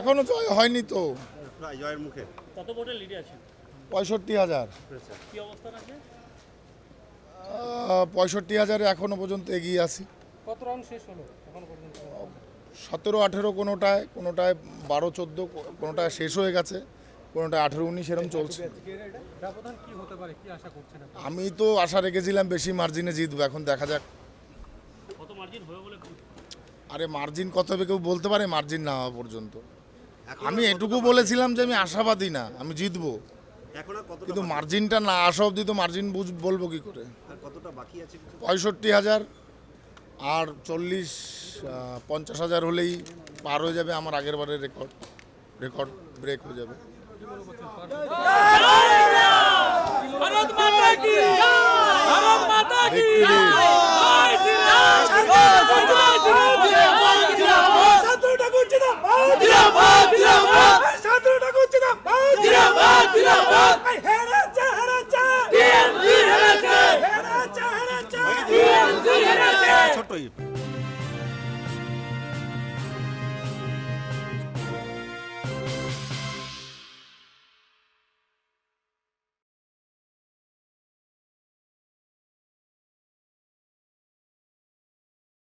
এখনও জয় হয়নি তো। প্রায় জয়ের মুখে। কত ভোটের লিডে আছেন? পঁয়ষট্টি হাজার। কি অবস্থান আছে পঁয়ষট্টি হাজারে এখনও পর্যন্ত এগিয়ে আছি। কত রাউন্ড শেষ হলো এখন পর্যন্ত? সতেরো আঠেরো কোনোটায় কোনোটায় বারো চোদ্দ কোনোটায় শেষ হয়ে গেছে কোনোটায় আঠেরো উনিশ এরম চলছে। ব্যবধান কি হতে পারে? কি আশা করছেন আপনি? আমি তো আশা রেখেছিলাম বেশি মার্জিনে জিতবো এখন দেখা যাক। কত মার্জিন হবে বলে আরে মার্জিন কত হবে কেউ বলতে পারে মার্জিন না হওয়া পর্যন্ত। আমি এটুকু বলেছিলাম যে আমি আশাবাদী না আমি জিতবো। কিন্তু মার্জিনটা না আসা অবধি তো মার্জিন বুঝ বলব কি করে? আর কতটা বাকি আছে কিছু? পঁয়ষট্টি হাজার আর চল্লিশ পঞ্চাশ হাজার হলেই পার হয়ে যাবে আমার আগের বারের রেকর্ড রেকর্ড ব্রেক হয়ে যাবে। Victory! para aí.